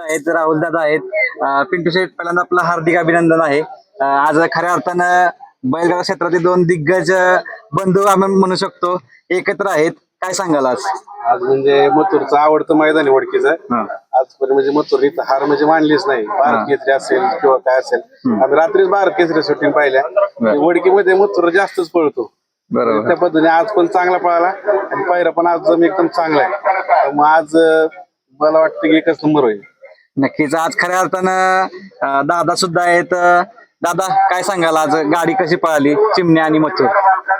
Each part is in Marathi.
आहेत राहुल दादा आहेत. पिंटू शेठ पहिल्यांदा आपलं हार्दिक अभिनंदन आहे. आज खऱ्या अर्थानं बैलगाडा क्षेत्रातील दोन दिग्गज बंधू आपण म्हणू शकतो एकत्र आहेत. काय सांगाल आज? आज म्हणजे मथुरचं आवडतं मैदान आहे वडकीचं. आजपर्यंत म्हणजे मथुर इथं हार म्हणजे मांडलीच नाही. भारत केसरी असेल किंवा काय असेल. आम्ही रात्रीच भारत केसरी शूटिंग पाहिल्या. वडकीमध्ये मथुर जास्तच पळतो. बरोबर. त्या पद्धतीने आज पण चांगला पळाला आणि पायरा पण आज एकदम चांगला आहे. मग आज मला वाटतं की एकच नंबर होईल. नक्कीच. आज खऱ्या अर्थानं दादा सुद्धा आहेत. दादा काय सांगाल आज? गाडी कशी पळाली? चिमण्या आणि मथुर.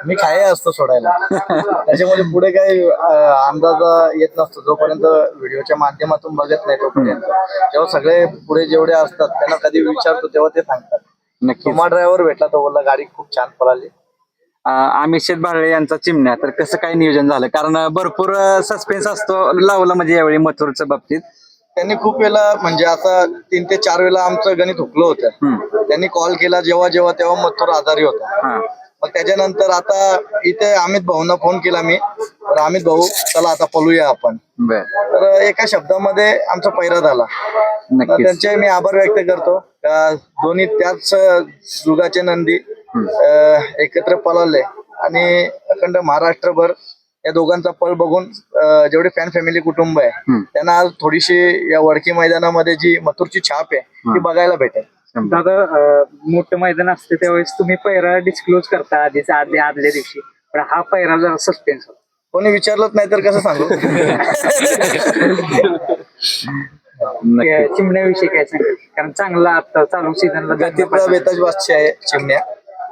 मी खाय असतो सोडायला. त्याच्यामध्ये पुढे काही अंदाज येत नसतो. जोपर्यंत व्हिडिओच्या माध्यमातून बघत नाही तोपर्यंत. जेव्हा सगळे पुढे जेवढे असतात त्यांना कधी विचारतो तेव्हा ते सांगतात. तुम्हा ड्रायव्हर भेटला तो बोलला गाडी खूप छान पळाली. शेठ बारळे यांचा चिमण्या. तर कसं काय नियोजन झालं? कारण भरपूर सस्पेन्स असतो लावला म्हणजे यावेळी मथुरच्या बाबतीत. त्यांनी खूप वेळा म्हणजे आता तीन ते चार वेळा आमचं गणित हुकलं होतं. त्यांनी कॉल केला जेव्हा जेव्हा तेव्हा मथुर आजारी होता. मग त्याच्यानंतर आता इथे अमित भाऊंना फोन केला मी. तर अमित भाऊ चला आता पळूया आपण. तर एका शब्दामध्ये आमचा पैरा झाला. त्यांचे मी आभार व्यक्त करतो. का दोन्ही त्याच जुगाचे नंदी एकत्र पळाले. आणि अखंड महाराष्ट्रभर या दोघांचा पळ बघून जेवढे फॅन फॅमिली कुटुंब आहे. त्यांना आज थोडीशी या वडकी मैदानामध्ये जी मथुरची छाप आहे ती बघायला भेटेल. दादा मोठं मैदान असते त्यावेळेस तुम्ही पैरा डिस्क्लोज करता आधीच आदल्या आदल्या दिवशी. पण हा पैरा जरा सस्पेन्स होता. कोणी विचारलंच नाही तर कसं सांगू? चिमण्याविषयी काय सांगाल? कारण चांगला आता चालू सीझनला गतीचा बेताज बादशाह आहे चिमण्या.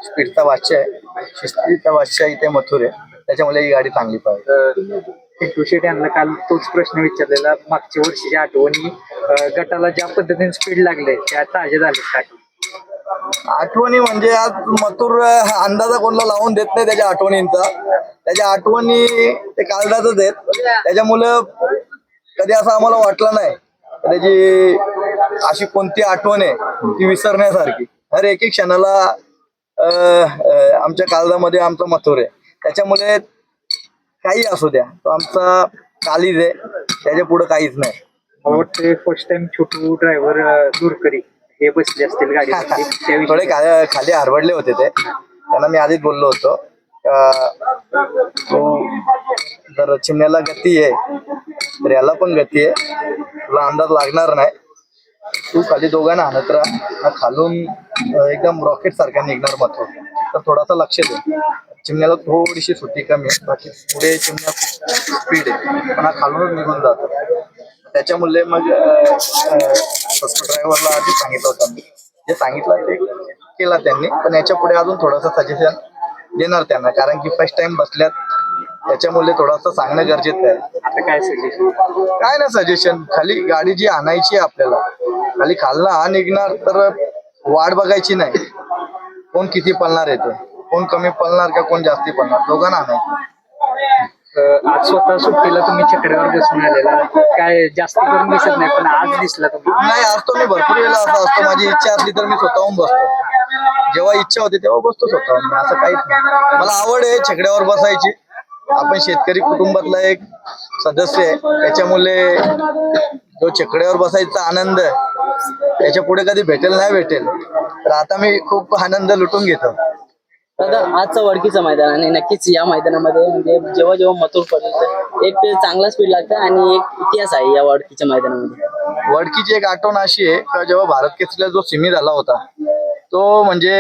स्पीडचा बादशाह आहे. शिस्तीचा बादशाह इथे मथुर आहे. त्याच्यामुळे ही गाडी चांगली पाहिजे. पिंटू शेट यांना काल तोच प्रश्न विचारलेला मागच्या वर्षीच्या आठवणी अं, गटाला ज्या पद्धतीने स्पीड लागले त्या ताज्या झाले का? आठवणी म्हणजे आज मथुर अंदाजा कोणाला लावून देत नाही त्याच्या आठवणींचा. त्याच्या आठवणी ते कागदातच आहेत. त्याच्यामुळं कधी असं आम्हाला वाटलं नाही. का त्याची अशी कोणती आठवण आहे ती विसरण्यासारखी. हर एक एक क्षणाला आमच्या कागदामध्ये आमचं मथुर आहे. त्याच्यामुळे काही असू द्या. तो आमचा कालीज आहे. त्याच्या पुढे काहीच नाही. मला वाटतं फर्स्ट टाइम छोटू ड्रायव्हर दूरकरी हे बसले असतील गाडीमध्ये थोडे त्याविषयी खा- खाली हरवडले होते ते. त्यांना मी आधीच बोललो होतो. तू जर चिमण्याला गती आहे. तर याला पण गती आहे. तुला अंदाज लागणार नाही. तू खाली दोघांना आणत राहा. हा खालून अं, एकदम रॉकेट सारखा निघणार मथुर. तर थोडासा लक्ष दे. चिमण्याला थोडीशी सुट्टी कमी आहे. बाकी पुढे चिमण्या खूप स्पीड आहे. पण हा खालूनच निघून जातो. त्याच्यामुळे मग ड्रायव्हरला आधी सांगितलं होतं मी. जे सांगितलं ते केला त्यांनी. पण याच्यापुढे अजून थोडंसं सजेशन देणार त्यांना. कारण की फर्स्ट टाइम बसल्यात. त्याच्यामुळे थोडंसं सांगणं गरजेचं आहे. आता काय सजेशन काय ना सजेशन खाली गाडी जी आणायची आहे आपल्याला खाली खालनं हा निघणार तर वाट बघायची नाही. कोण किती पळणार आहे ते? कोण कमी पळणार का कोण जास्ती पळणार दोघांना अं, आज स्वतः सुट्टीला तुम्ही चकड्यावर बसून आलेला. काय जास्त करून दिसत नाही पण आज दिसला तुम्ही. नाही असतो मी भरपूर वेळा असं असतो. माझी इच्छा असली तर मी स्वतःहून बसतो. जेव्हा इच्छा होते तेव्हा बसतो स्वतःहून. मी असं काहीच नाही. मला आवड आहे छकड्यावर बसायची. आपण शेतकरी कुटुंबातला एक सदस्य आहे. त्याच्यामुळे जो छकड्यावर बसायचा आनंद आहे त्याच्या पुढे कधी भेटेल नाही भेटेल. तर आता मी खूप आनंद लुटून घेतो. दादा आजचा वडकीचं मैदान आणि नक्कीच या मैदानामध्ये म्हणजे जेव्हा जेव्हा मथुर पडलं एक चांगला स्पीड लागतं आणि एक इतिहास आहे या वडकीच्या मैदानामध्ये. वडकीची एक आठवण अशी आहे का जेव्हा भारत केसरीला जो सेमी झाला होता तो म्हणजे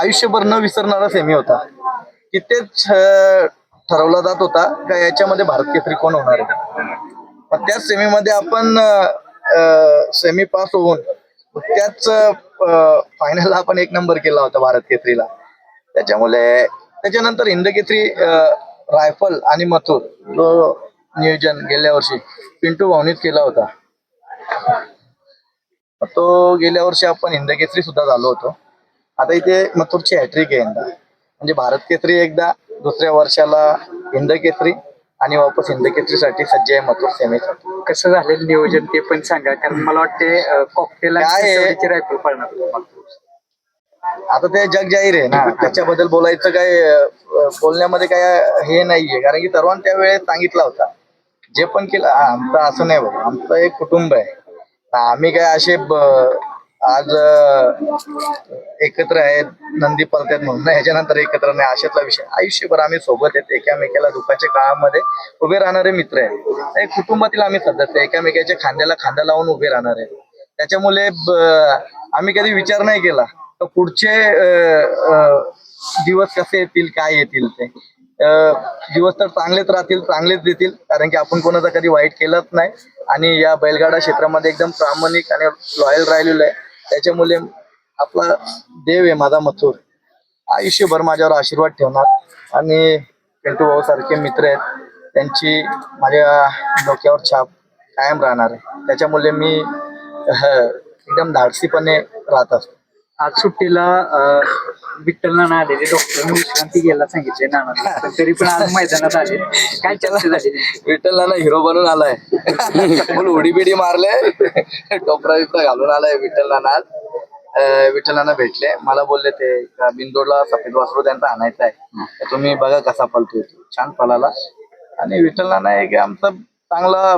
आयुष्यभर न विसरणारा सेमी होता. तिथेच ठरवला जात होता का याच्यामध्ये भारत केसरी कोण होणार आहे? त्याच सेमीमध्ये आपण सेमी पास होऊन त्याच फायनल आपण एक नंबर केला होता भारत केसरीला. त्याच्यामुळे त्याच्यानंतर हिंद केसरी रायफल आणि मथुर जो नियोजन गेल्या वर्षी पिंटू भावनीत केला होता. तो गेल्या वर्षी आपण हिंद केसरी सुद्धा झालो होतो. आता इथे मथुरची हॅट्रिक आहे यंदा. म्हणजे भारत केसरी एकदा दुसऱ्या वर्षाला हिंद केसरी. आणि वापस हिंद केसरीसाठी सज्ज आहे मथुर सेमीसाठी कसं झालेलं नियोजन ते पण सांगा कारण मला वाटते कॉकटेल काय आहे? रायफल पडणार आता ते जग जाहीर आहे ना. त्याच्याबद्दल बोलायचं काय अं, बोलण्यामध्ये काय हे नाहीये. कारण की सर्वांना त्यावेळेस सांगितला होता. जे पण केलं आमचं असं नाही बाबा. आमचं एक कुटुंब आहे. आम्ही काय असे ब- आज एकत्र आहेत नंदी पलत्यात म्हणून. ह्याच्यानंतर एकत्र नाही अशातला विषय. आयुष्यभर आम्ही सोबत आहेत एकामेकाला दुःखाच्या काळामध्ये उभे राहणारे मित्र आहेत. कुटुंबातील आम्ही सदस्य एकामेकाच्या खांद्याला खांदा लावून उभे राहणार आहे त्याच्यामुळे आम्ही कधी विचार नाही केला. तर पुढचे दिवस कसे येतील काय येतील ते दिवस तर चांगलेच राहतील चांगलेच देतील. कारण की आपण कोणाचा कधी वाईट केलंच नाही. आणि या बैलगाडा क्षेत्रामध्ये एकदम प्रामाणिक आणि लॉयल राहिलेलो आहे. त्याच्यामुळे आपला देव आहे माझा मथुर. आयुष्यभर माझ्यावर आशीर्वाद ठेवणार. आणि पिंटू भाऊ सारखे मित्र आहेत. त्यांची माझ्या डोक्यावर छाप कायम राहणार आहे. त्याच्यामुळे मी एकदम धाडसीपणे राहत असतो. आज सुट्टीला विठ्ठल नाना आलेले डॉक्टर विश्रांती घ्यायला सांगितले नाना पण तरी पण आज मैदानात आले. काय चर्चा झाली? नाना हिरो बनून आलाय. फुल उडी बिडी मारले टोपरा बिपरा घालून आलाय विठ्ठलला आज. विठ्ठल नाना भेटले. मला बोलले ते बिंदोडला सफेद वासरू त्यांचा आणायचा आहे. तुम्ही बघा कसा पलतोय तो. छान पलाला आणि विठ्ठलनाना एक आमचा चांगला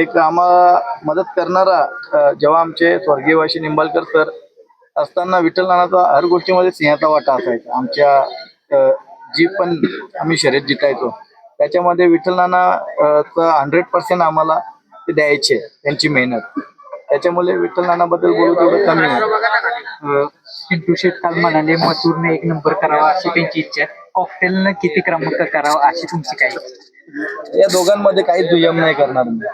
एक आम्हाला मदत करणारा जेव्हा आमचे स्वर्गीयवाशी निंबाळकर सर असताना विठ्ठल नानाचा हर गोष्टीमध्ये सिंहाचा वाटा असायचा. आमच्या जी पण आम्ही शर्यत जितायचो त्याच्यामध्ये विठ्ठल नाना हंड्रेड पर्सेंट आम्हाला ते द्यायचे त्यांची मेहनत. त्याच्यामुळे विठ्ठल नानाबद्दल बोलू तेवढं कमी आहे. पिंटू शेट काल म्हणाले मसूरने एक नंबर करावा अशी त्यांची इच्छा आहे. कॉकटेलनं किती क्रमांक करावा अशी तुमची काय या दोघांमध्ये काही दुय्यम नाही करणार मी.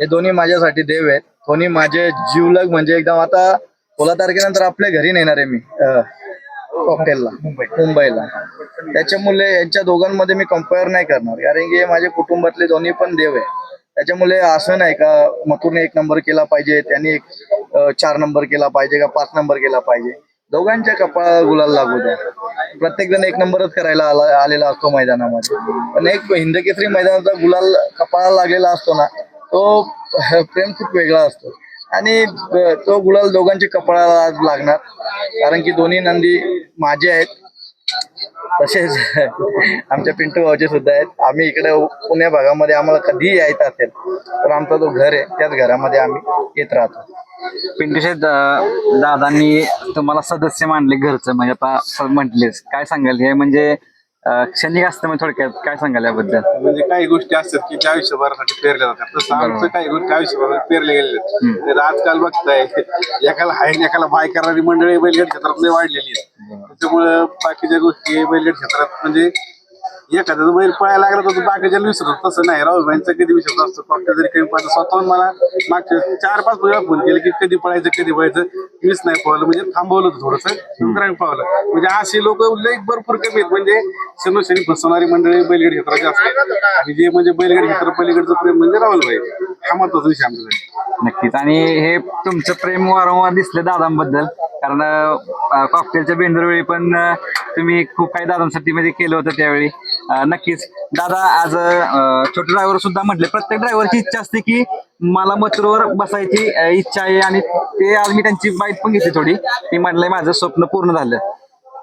हे दोन्ही माझ्यासाठी देव आहेत. दोन्ही माझे जीवलग म्हणजे एकदम आता सोळा तारखेनंतर आपल्या घरी नेणार आहे मी कॉकटेलला मुंबईला. त्याच्यामुळे यांच्या दोघांमध्ये मी कंपेअर नाही करणार कारण की हे माझे कुटुंबातले दोन्ही पण देव आहे. त्याच्यामुळे असं नाही का मथुरने एक नंबर केला पाहिजे त्यांनी एक चार नंबर केला पाहिजे का पाच नंबर केला पाहिजे. दोघांच्या कपाळाला गुलाल लागू द्या. प्रत्येक जण एक नंबरच करायला आला आलेला असतो मैदानामध्ये. पण एक हिंदकेसरी मैदानाचा गुलाल कपाळाला लागलेला असतो ना तो प्रेम खूप वेगळा असतो. आणि तो गुलाल दोघांच्या कपाळाला आज लागणार. कारण की दोन्ही नंदी माझे आहेत. तसेच आमच्या पिंटू भाऊचे सुद्धा आहेत. आम्ही इकडे पुणे भागामध्ये आम्हाला कधीही यायचं असेल तर आमचा जो घर आहे त्याच घरामध्ये आम्ही येत राहतो. पिंटूशेठ दादांनी तुम्हाला सदस्य मानले घरचं. म्हणजे आता म्हटलेच काय सांगाल? हे म्हणजे क्षणिक असतं म्हणजे थोडक्यात काय सांगाल याबद्दल? म्हणजे काही गोष्टी असतात की ज्या आयुष्यभरासाठी पेरल्या जातात. तसं आमचं काही गोष्टी आयुष्यभरात पेरले गेलेले आहेत. आजकाल बघताय एकाला हाय एकाला बाय करणारी मंडळी बैलगाडी क्षेत्रात वाढलेली आहेत. त्याच्यामुळं बाकीच्या गोष्टी बैलगाडी क्षेत्रात म्हणजे एखादा बैल पळायला लागला तर तो बाकीच्याला विसरतो. तसं नाही. राहुलबाईंचा कधी विसरत असतो? फक्त जरी कमी पडलं स्वतःहून मला मागच्या चार पाच वेळा फोन केले की कधी पळायचं कधी पळायचं? मीच नाही पळवलं. म्हणजे थांबवलं थोडस. थोडंसं म्हणजे असे लोक लई भरपूर कमी आहेत. म्हणजे शनोशनी फसवणारी मंडळी बैलगड क्षेत्राची जास्त आणि जे म्हणजे बैलगड क्षेत्र पलीकडचं प्रेम म्हणजे राहुलबाई हा महत्त्वाचा विषय आमच्यासाठी नक्कीच. आणि हे तुमचं प्रेम वारंवार दिसलं दादांबद्दल. कारण कॉकटेलच्या बेंदरवेळी पण तुम्ही खूप काही दादांसाठी म्हणजे केलं होतं त्यावेळी. नक्कीच. दादा आज छोटे ड्रायव्हर सुद्धा म्हटले. प्रत्येक ड्रायव्हरची इच्छा असते की मला मथुरवर बसायची इच्छा आहे आणि ते आज मी त्यांची बाईट पण घेतली थोडी. ती म्हटलंय माझं स्वप्न पूर्ण झालं.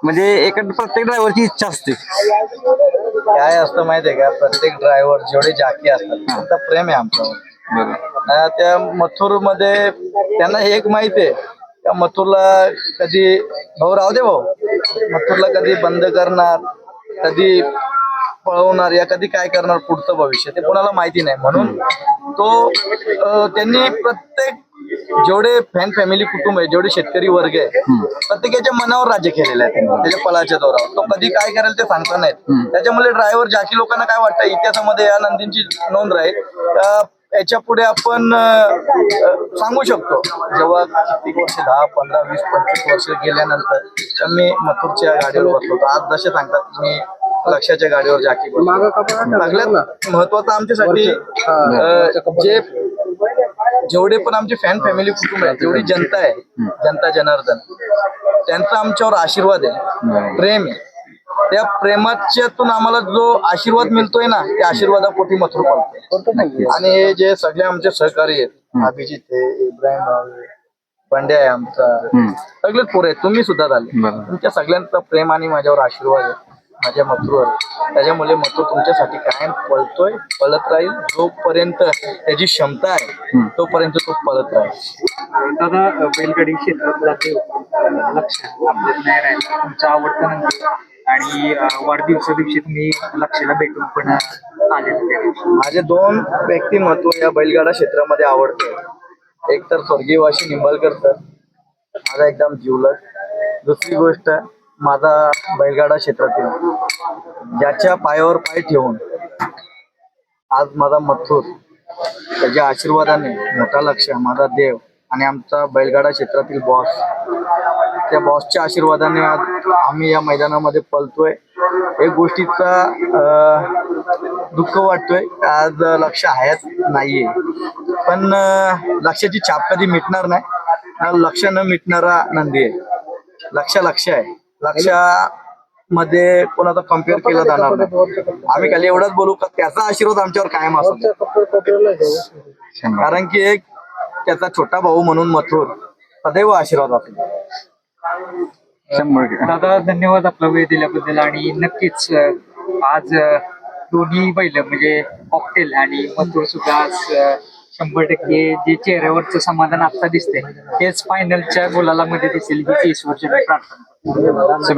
म्हणजे एक प्रत्येक ड्रायव्हरची इच्छा असते. काय असतं माहितीये का? प्रत्येक ड्रायव्हर जेवढे जाकी असतात त्यांचं प्रेम आहे आमच्यावर अं, त्या मथुरमध्ये त्यांना हे एक माहिती आहे. त्या मथुरला कधी भाऊ राहू दे भाऊ. मथुरला कधी बंद करणार कधी पळवणार या कधी काय करणार पुढचं भविष्य ते कोणाला माहिती नाही. म्हणून तो त्यांनी प्रत्येक जेवढे फॅन फॅमिली कुटुंब आहे जेवढे शेतकरी वर्ग आहे प्रत्येकाच्या मनावर राज्य केलेलं आहे त्याच्या पलाच्या दौरावर तो कधी काय करेल ते सांगता नाहीत. त्याच्यामुळे ड्रायव्हर जाकी लोकांना काय वाटतं इतिहासामध्ये या नंदींची नोंद राहील. याच्यापुढे आपण सांगू शकतो. जेव्हा किती वर्ष दहा पंधरा वीस पंचवीस वर्ष गेल्यानंतर तर मी मथुरच्या गाडीवर बसलो आज जसे सांगतात मी लक्षाच्या गाडीवर जाकी. सगळ्यात महत्वाचं आमच्यासाठी जे जेवढे पण आमचे फॅन फॅमिली कुटुंब आहे जेवढी जनता आहे जनता जनार्दन त्यांचा आमच्यावर आशीर्वाद आहे. प्रेम आहे. त्या प्रेमाच्यातून आम्हाला जो आशीर्वाद मिळतोय ना त्या आशीर्वादापोटी मथुर पावते आणि हे जे सगळे आमचे सहकारी आहेत अभिजित आहे इब्राहिम भाऊ आहे, आमचा. सगळेच पोरे आहेत तुम्ही सुद्धा झाले. तुमच्या सगळ्यांचा प्रेम आणि माझ्यावर आशीर्वाद आहे. माझ्या मथुरवर. त्याच्यामुळे मथुर तुमच्यासाठी कायम पळतोय पळत राहील. जोपर्यंत त्याची क्षमता आहे तोपर्यंत तो पळत राहील. दादा बैलगाडी क्षेत्रातला ते अ, लक्ष आपल्यात नाही राहिला. तुमचा आवडता नंदी आणि अ, वाढदिवसा दिवशी तुम्ही लक्षाला भेटून पण आले माझे दोन व्यक्तिमत्व या बैलगाडा क्षेत्रामध्ये आवडते. एक तर स्वर्गीय वाशी निंबाळकर सर माझा एकदम जिवलग. दुसरी गोष्ट माझा बैलगाडा क्षेत्रातील ज्याच्या पायावर पाय ठेवून आज माझा मथुर त्याच्या आशीर्वादाने मोठा लक्ष माझा देव आणि आमचा बैलगाडा क्षेत्रातील बॉस त्या बॉसच्या आशीर्वादाने आज आम्ही या मैदानामध्ये पलतोय एक गोष्टीचा दुःख वाटतोय आज लक्ष आहेच नाहीये. पण लक्षाची छाप कधी मिटणार नाही. लक्ष न मिटणारा नंदी आहे. लक्ष लक्ष आहे. मध्ये कोणाचा कंपेअर केला जाणार नाही. आम्ही खाली एवढंच बोलू का त्याचा आशीर्वाद आमच्यावर कायम असतो. कारण की एक त्याचा छोटा भाऊ म्हणून मथुर सदैव आशीर्वाद असतो. दादा धन्यवाद आपला वेळ दिल्याबद्दल आणि नक्कीच आज दोन्ही बैल म्हणजे कॉकटेल आणि मथुर सुद्धा आज शंभर टक्के जे चेहऱ्यावरचं समाधान आता दिसते तेच फायनलच्या गोलाला मध्ये दिसेल ही ईश्वरची प्रार्थना. करतो. शुभेच्छा